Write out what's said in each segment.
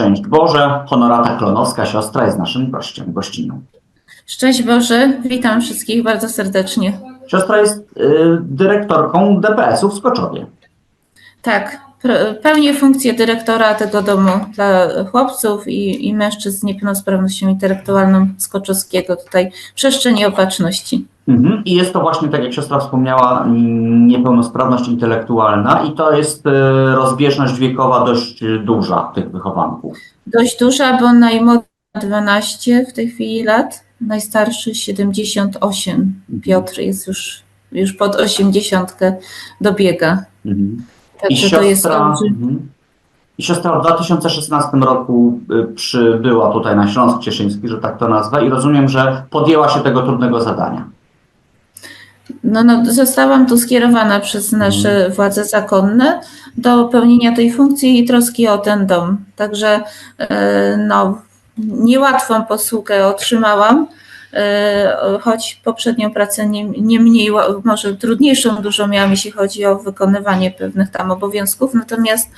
Szczęść Boże, Honorata Klonowska, siostra jest naszym gościem, gościnią. Szczęść Boże, witam wszystkich bardzo serdecznie. Siostra jest y, dyrektorką DPS-u w Skoczowie. Tak, pełnię funkcję dyrektora tego domu dla chłopców i, i mężczyzn z niepełnosprawnością intelektualną Skoczowskiego, tutaj przestrzeni opatrzności. Mhm. I jest to właśnie, tak jak siostra wspomniała, mm, niepełnosprawność intelektualna i to jest y, rozbieżność wiekowa dość duża tych wychowanków. Dość duża, bo najmłodszy ma 12 w tej chwili lat, najstarszy 78. Piotr jest już, już pod 80 dobiega. Mhm. I Także to jest siostra, olbrzym- mhm. I siostra w 2016 roku y, przybyła tutaj na Śląsk Cieszyński, że tak to nazwę, i rozumiem, że podjęła się tego trudnego zadania. No, no, zostałam tu skierowana przez nasze władze zakonne do pełnienia tej funkcji i troski o ten dom. Także e, no, niełatwą posługę otrzymałam, e, choć poprzednią pracę nie, nie mniej, może trudniejszą dużo miałam, jeśli chodzi o wykonywanie pewnych tam obowiązków. Natomiast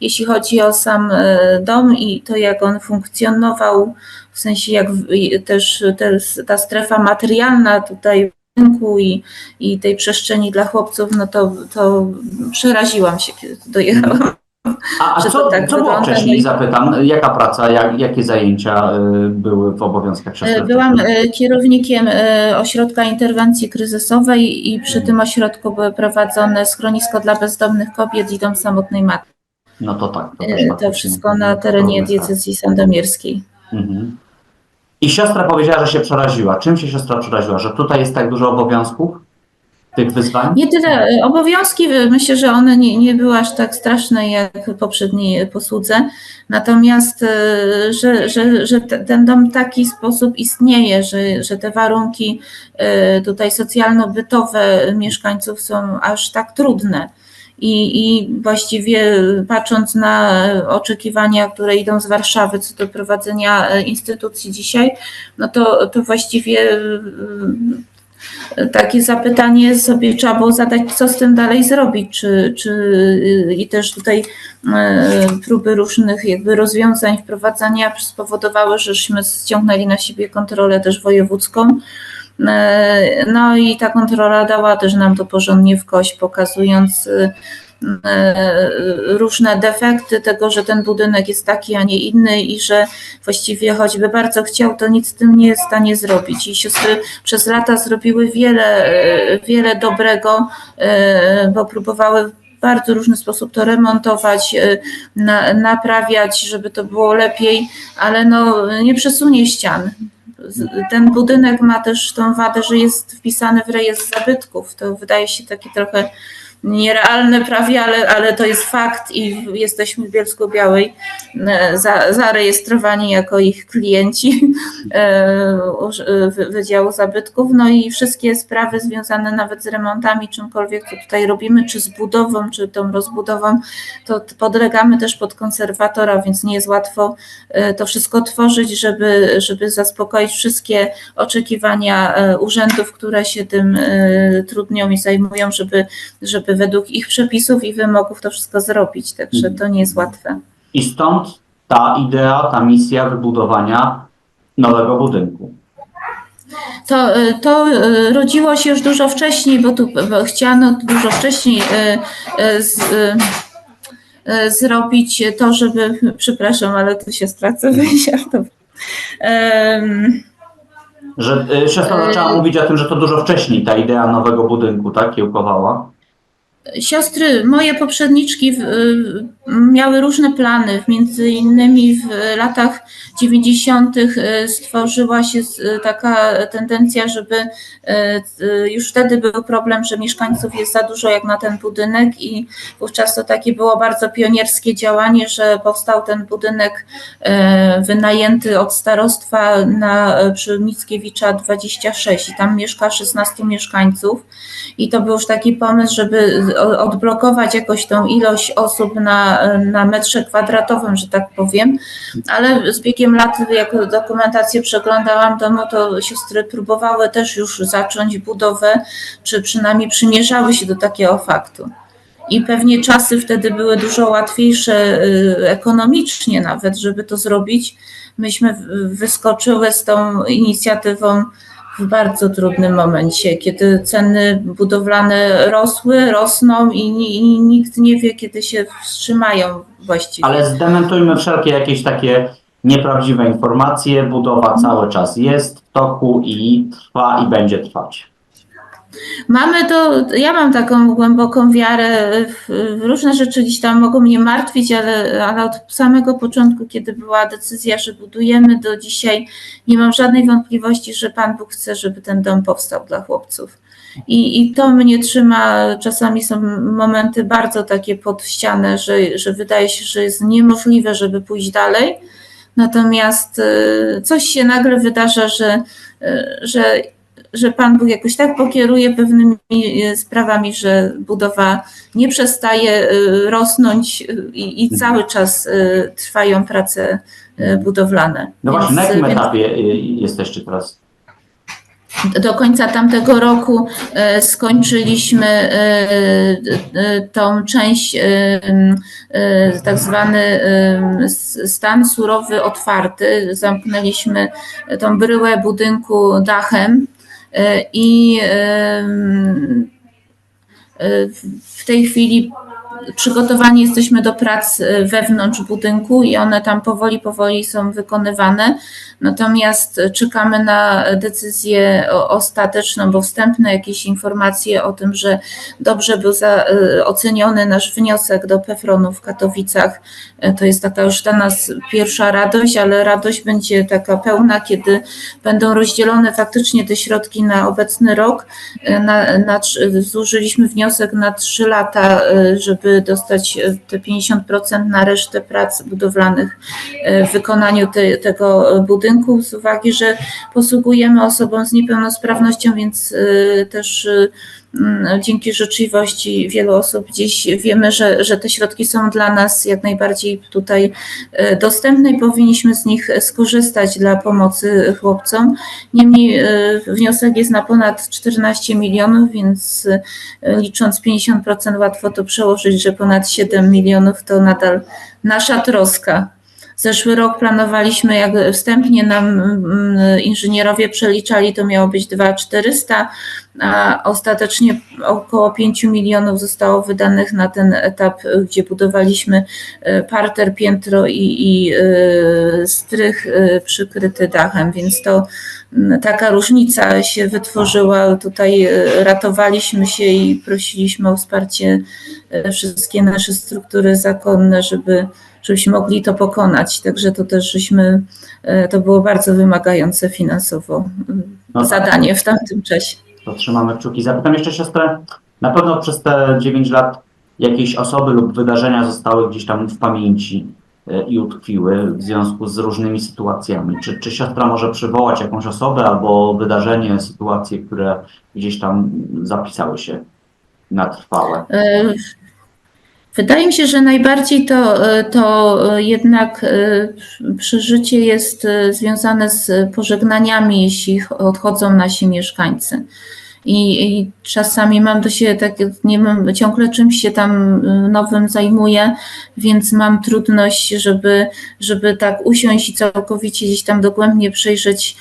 jeśli chodzi o sam e, dom i to, jak on funkcjonował, w sensie jak też te, ta strefa materialna tutaj rynku i, i tej przestrzeni dla chłopców, no to, to przeraziłam się, kiedy tu dojechałam. A, a Że co, tak co było wcześniej, i- zapytam, jaka praca, jak, jakie zajęcia y, były w obowiązkach siostry? Byłam e, kierownikiem e, ośrodka interwencji kryzysowej i przy tym ośrodku były prowadzone schronisko dla bezdomnych kobiet i dom samotnej matki. No to tak. To, E, To wszystko na terenie diecezji sandomierskiej. Mhm. I siostra powiedziała, że się przeraziła. Czym się siostra przeraziła? Że tutaj jest tak dużo obowiązków, tych wyzwań? Nie tyle e, obowiązki, e, myślę, że one nie, nie były aż tak straszne jak w poprzedniej posłudze, natomiast e, że, że, że te- ten dom w taki sposób istnieje, że, że te warunki e, tutaj socjalno-bytowe mieszkańców są aż tak trudne. I, I właściwie patrząc na oczekiwania, które idą z Warszawy co do prowadzenia e, instytucji dzisiaj, no to, to właściwie e, takie zapytanie sobie trzeba było zadać, co z tym dalej zrobić, czy, czy i też tutaj e, próby różnych jakby rozwiązań wprowadzania spowodowały, żeśmy ściągnęli na siebie kontrolę też wojewódzką. E, No i ta kontrola dała też nam to porządnie w kość, pokazując e, e, różne defekty tego, że ten budynek jest taki, a nie inny i że właściwie choćby bardzo chciał, to nic z tym nie jest w stanie zrobić. I siostry przez lata zrobiły wiele, e, wiele dobrego, bo próbowały w bardzo różny sposób to remontować, na, naprawiać, żeby to było lepiej, ale no nie przesunie ścian. Ten budynek ma też tą wadę, że jest wpisany w rejestr zabytków. To wydaje się takie trochę nierealne prawie, ale, ale to jest fakt i jesteśmy w Bielsku Białej e, za, zarejestrowani jako ich klienci e, e, Wy- Wydziału Zabytków. No i wszystkie sprawy związane nawet z remontami, czymkolwiek co tutaj robimy, czy z budową, czy tą rozbudową, to podlegamy też pod konserwatora, więc nie jest łatwo to wszystko tworzyć, żeby, żeby zaspokoić wszystkie oczekiwania urzędów, które się tym trudnią i zajmują, żeby, żeby według ich przepisów i wymogów to wszystko zrobić. Także to nie jest łatwe. I stąd ta idea, ta misja wybudowania nowego budynku. To, e, to e, rodziło się już dużo wcześniej, bo tu bo chciano dużo wcześniej e, z, zrobić to, żeby, przepraszam, ale tu się stracę, Em, Że y, Y- zaczęła mówić o tym, że to dużo wcześniej ta idea nowego budynku, tak, kiełkowała. Siostry, moje poprzedniczki miały różne plany. Między innymi w latach 90. y, stworzyła się y, taka tendencja, żeby y, już wtedy był problem, że mieszkańców jest za dużo jak na ten budynek i wówczas to takie było bardzo pionierskie działanie, że powstał ten budynek wynajęty od starostwa na przy Mickiewicza 26 i tam mieszka 16 mieszkańców. I to był już taki pomysł, żeby odblokować jakoś tą ilość osób na, na metrze kwadratowym, że tak powiem. Ale z biegiem lat, jak dokumentację przeglądałam domu, to siostry próbowały też już zacząć budowę, czy przynajmniej przymierzały się do takiego faktu. i pewnie czasy wtedy były dużo łatwiejsze y, ekonomicznie nawet, żeby to zrobić. Myśmy wyskoczyły z tą inicjatywą w bardzo trudnym momencie, kiedy ceny budowlane rosły, rosną i, i nikt nie wie, kiedy się wstrzymają właściwie. Ale zdementujmy wszelkie jakieś takie nieprawdziwe informacje. Budowa cały czas jest w toku i trwa i będzie trwać. Mamy to, ja mam taką głęboką wiarę w, w różne rzeczy gdzieś tam mogą mnie martwić, ale, ale od samego początku, kiedy była decyzja, że budujemy do dzisiaj, nie mam żadnej wątpliwości, że Pan Bóg chce, żeby ten dom powstał dla chłopców. I, I to mnie trzyma, czasami są momenty bardzo takie pod ścianę, że, że wydaje się, że jest niemożliwe, żeby pójść dalej. Natomiast y, coś się nagle wydarza, że, y, że że Pan Bóg jakoś tak pokieruje pewnymi e, sprawami, że budowa nie przestaje e, rosnąć e, i, i cały czas trwają prace budowlane. No właśnie, na jakim etapie jesteście teraz? do końca tamtego roku skończyliśmy tą część, tak zwany stan surowy otwarty. Zamknęliśmy tą bryłę budynku dachem i e, e, w tej chwili przygotowani jesteśmy do prac e, wewnątrz budynku i one tam powoli, powoli są wykonywane. Natomiast czekamy na decyzję ostateczną, bo wstępne jakieś informacje o tym, że dobrze był za, e, oceniony nasz wniosek do PEFRON-u w Katowicach. E, To jest taka już dla nas pierwsza radość, ale radość będzie taka pełna, kiedy będą rozdzielone faktycznie te środki na obecny rok. Na, na, złożyliśmy wniosek na trzy lata, e, żeby dostać e, te 50% na resztę prac budowlanych e, w wykonaniu te, tego budynku, z uwagi, że posługujemy osobom z niepełnosprawnością, więc e, też e, dzięki życzliwości wielu osób gdzieś wiemy, że, że te środki są dla nas jak najbardziej tutaj e, dostępne i powinniśmy z nich skorzystać dla pomocy chłopcom. Niemniej e, wniosek jest na ponad 14 milionów, więc e, licząc 50% łatwo to przełożyć, że ponad 7 milionów to nadal nasza troska. Zeszły rok planowaliśmy, jak wstępnie nam mm, inżynierowie przeliczali, to miało być 2400, a ostatecznie około 5 milionów zostało wydanych na ten etap, gdzie budowaliśmy e, parter, piętro i, i e, strych e, przykryty dachem, więc to mm, taka różnica się wytworzyła. Tutaj ratowaliśmy się i prosiliśmy o wsparcie wszystkie nasze struktury zakonne, żeby żebyśmy mogli to pokonać. Także to też żeśmy, e, to było bardzo wymagające finansowo No tak. zadanie w tamtym czasie. To trzymamy kciuki. Zapytam jeszcze siostrę, na pewno przez te 9 lat jakieś osoby lub wydarzenia zostały gdzieś tam w pamięci e, i utkwiły w związku z różnymi sytuacjami. Czy, czy siostra może przywołać jakąś osobę albo wydarzenie, sytuacje, które gdzieś tam zapisały się na trwałe? Wydaje mi się, że najbardziej to, e, to e, jednak e, przeżycie jest związane z pożegnaniami, jeśli odchodzą nasi mieszkańcy. I, I czasami mam do siebie tak, nie wiem, ciągle czymś się tam e, nowym zajmuję, więc mam trudność, żeby, żeby tak usiąść i całkowicie gdzieś tam dogłębnie przejrzeć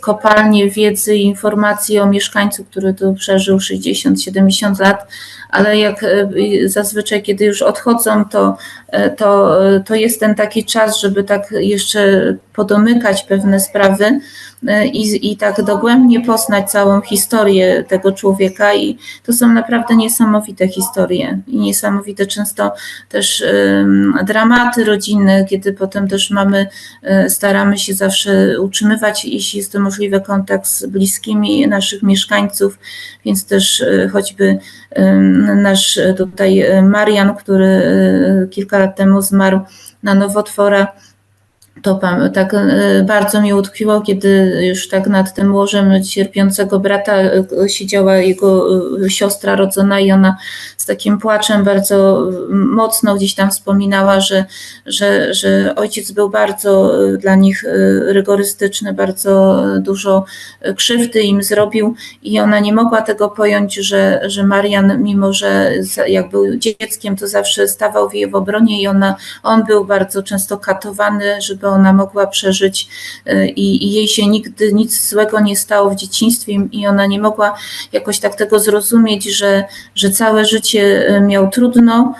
kopalnie wiedzy i informacji o mieszkańcu, który tu przeżył 60-70 lat, ale jak e, zazwyczaj, kiedy już odchodzą, to, e, to, to jest ten taki czas, żeby tak jeszcze podomykać pewne sprawy e, i, i tak dogłębnie poznać całą historię tego człowieka. I to są naprawdę niesamowite historie i niesamowite często też dramaty rodzinne, kiedy potem też mamy, e, staramy się zawsze utrzymywać, jeśli jest to możliwe, kontakt z bliskimi naszych mieszkańców, więc też e, choćby nasz tutaj Marian, który kilka lat temu zmarł na nowotwora, to tak e, bardzo mi utkwiło, kiedy już tak nad tym łożem cierpiącego brata e, siedziała jego e, siostra rodzona i ona z takim płaczem bardzo mocno gdzieś tam wspominała, że, że, że ojciec był bardzo dla nich rygorystyczny, bardzo dużo krzywdy im zrobił i ona nie mogła tego pojąć, że, że Marian, mimo że jak był dzieckiem, to zawsze stawał w jej obronie i ona, on był bardzo często katowany, żeby ona mogła przeżyć y, i, i jej się nigdy nic złego nie stało w dzieciństwie i ona nie mogła jakoś tak tego zrozumieć, że, że całe życie y, miał trudno,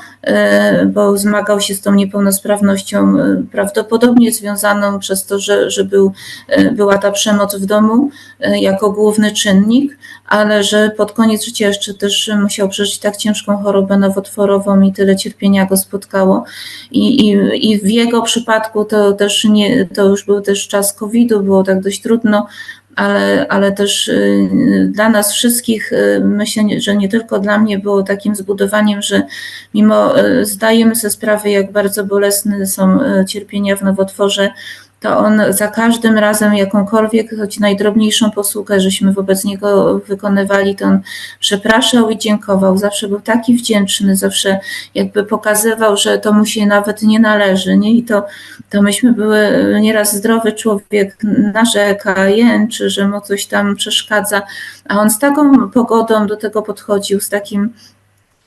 bo zmagał się z tą niepełnosprawnością y, prawdopodobnie związaną przez to, że, że był, y, była ta przemoc w domu jako główny czynnik, ale że pod koniec życia jeszcze też musiał przeżyć tak ciężką chorobę nowotworową i tyle cierpienia go spotkało. I, i, i w jego przypadku to też nie, to już był też czas COVID-u, było tak dość trudno, ale, ale też y, dla nas wszystkich, y, myślę, że nie tylko dla mnie było takim zbudowaniem, że mimo y, zdajemy sobie sprawę, jak bardzo bolesne są cierpienia w nowotworze, to on za każdym razem jakąkolwiek, choć najdrobniejszą posługę, żeśmy wobec niego wykonywali, to on przepraszał i dziękował. Zawsze był taki wdzięczny, zawsze jakby pokazywał, że to mu się nawet nie należy. Nie? I to, to myśmy były nieraz zdrowy człowiek narzeka, jęczy, że mu coś tam przeszkadza, a on z taką pogodą do tego podchodził, z takim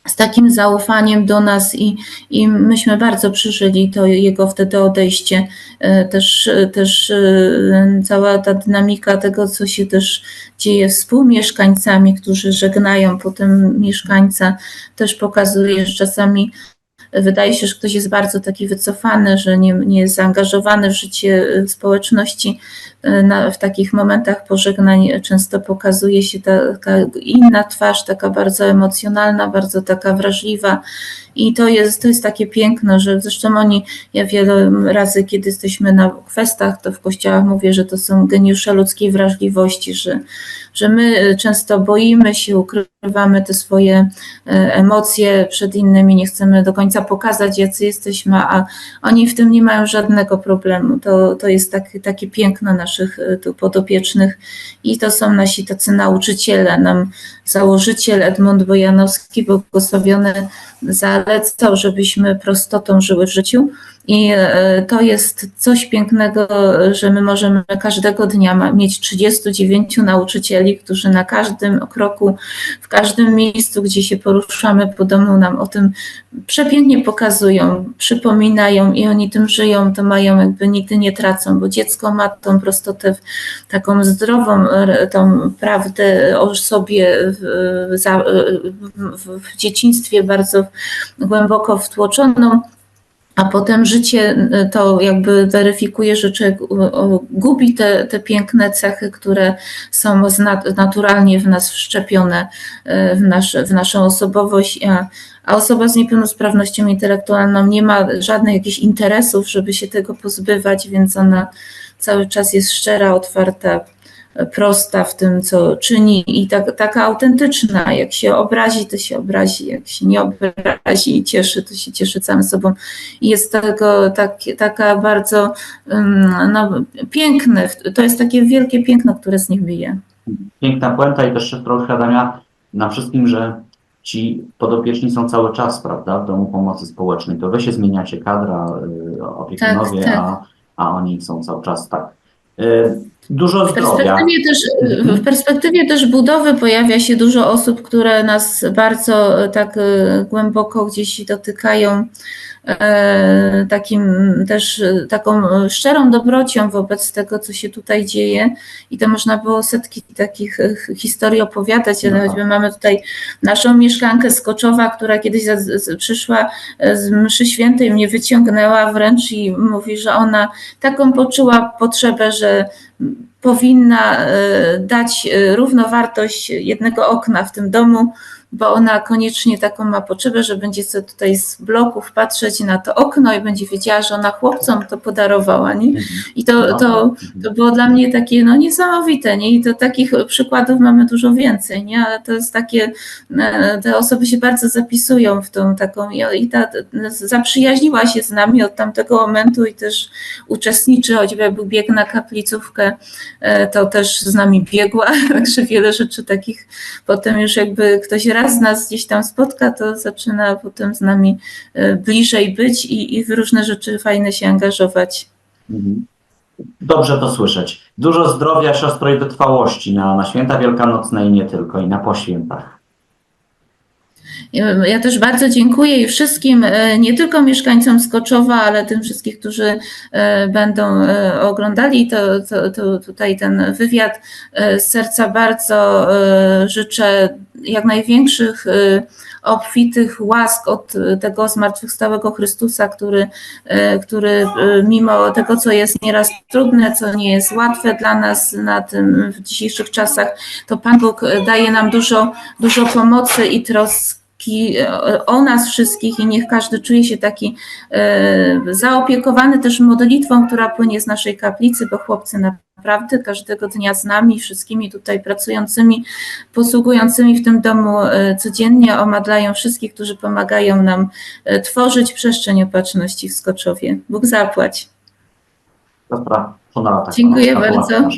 z takim zaufaniem do nas i, i myśmy bardzo przeżyli to jego wtedy odejście. E, Też, też e, cała ta dynamika tego, co się też dzieje współmieszkańcami, którzy żegnają potem mieszkańca, też pokazuje, że czasami wydaje się, że ktoś jest bardzo taki wycofany, że nie, nie jest zaangażowany w życie e, społeczności. E, Na, w takich momentach pożegnań często pokazuje się ta- taka inna twarz, taka bardzo emocjonalna, bardzo taka wrażliwa. I to jest, to jest takie piękno, że zresztą oni, ja wiele razy, kiedy jesteśmy na kwestach, to w kościołach mówię, że to są geniusze ludzkiej wrażliwości, że, że my często boimy się, ukrywamy te swoje e, emocje przed innymi, nie chcemy do końca pokazać, jacy jesteśmy, a oni w tym nie mają żadnego problemu. To, to jest taki, takie piękno naszych e, tu podopiecznych i to są nasi tacy nauczyciele. Nam założyciel Edmund Bojanowski, błogosławiony, zalecał, żebyśmy prostotą żyły w życiu. I e, to jest coś pięknego, że my możemy każdego dnia mieć 39 nauczycieli, którzy na każdym kroku, w każdym miejscu, gdzie się poruszamy po domu, nam o tym przepięknie pokazują, przypominają i oni tym żyją, to mają jakby nigdy nie tracą, bo dziecko ma tą prostotę, taką zdrową, tą prawdę o sobie w, w, w dzieciństwie bardzo głęboko wtłoczoną. A potem życie y, to jakby weryfikuje, że człowiek gubi te, te piękne cechy, które są naturalnie w nas wszczepione, y, w, nasz, w naszą osobowość. A, a osoba z niepełnosprawnością intelektualną nie ma żadnych jakichś interesów, żeby się tego pozbywać, więc ona cały czas jest szczera, otwarta, prosta w tym, co czyni i tak, taka autentyczna. Jak się obrazi, to się obrazi, jak się nie obrazi i cieszy, to się cieszy całym sobą. I jest tego tak, taka bardzo no, piękne, to jest takie wielkie piękno, które z nich bije. Piękna puenta i też trochę uświadamia nam wszystkim, że ci podopieczni są cały czas, prawda, w domu pomocy społecznej. To wy się zmieniacie, kadra, y, opiekunowie, Tak, tak. A, a oni są cały czas tak. Dużo W zdrowia. perspektywie, też, w perspektywie też budowy pojawia się dużo osób, które nas bardzo e, tak e, głęboko gdzieś dotykają, e, takim też taką szczerą dobrocią wobec tego, co się tutaj dzieje. I to można było setki takich historii opowiadać, ale Aha. choćby mamy tutaj naszą mieszkankę z Koczowa, która kiedyś za, z, przyszła z mszy świętej, mnie wyciągnęła wręcz i mówi, że ona taką poczuła potrzebę, że powinna e, dać e, równowartość jednego okna w tym domu bo ona koniecznie taką ma potrzebę, że będzie sobie tutaj z bloków patrzeć na to okno i będzie wiedziała, że ona chłopcom to podarowała, nie? I to, to, to było dla mnie takie no, niesamowite, nie? I to takich przykładów mamy dużo więcej, nie? Ale to jest takie, e, te osoby się bardzo zapisują w tą taką i ta zaprzyjaźniła się z nami od tamtego momentu i też uczestniczy, choćby był bieg na kaplicówkę, e, to też z nami biegła, także wiele rzeczy takich potem już jakby ktoś raz nas gdzieś tam spotka, to zaczyna potem z nami e, bliżej być i, i w różne rzeczy fajne się angażować. Mhm. Dobrze to słyszeć. Dużo zdrowia, siostro, i wytrwałości na, na święta wielkanocne i nie tylko, i na poświętach. Ja też bardzo dziękuję i wszystkim, e, nie tylko mieszkańcom Skoczowa, ale tym wszystkim, którzy e, będą oglądali to, to, to tutaj ten wywiad. Z serca bardzo życzę jak największych obfitych łask od tego zmartwychwstałego Chrystusa, który, który mimo tego, co jest nieraz trudne, co nie jest łatwe dla nas na tym w dzisiejszych czasach, to Pan Bóg daje nam dużo, dużo pomocy i troski o nas wszystkich i niech każdy czuje się taki zaopiekowany też modlitwą, która płynie z naszej kaplicy, bo chłopcy naprawdę każdego dnia z nami, wszystkimi tutaj pracującymi, posługującymi w tym domu e, codziennie omadlają wszystkich, którzy pomagają nam e, tworzyć przestrzeń opatrzności w Skoczowie. Bóg zapłać. Honora, tak, Dziękuję bardzo.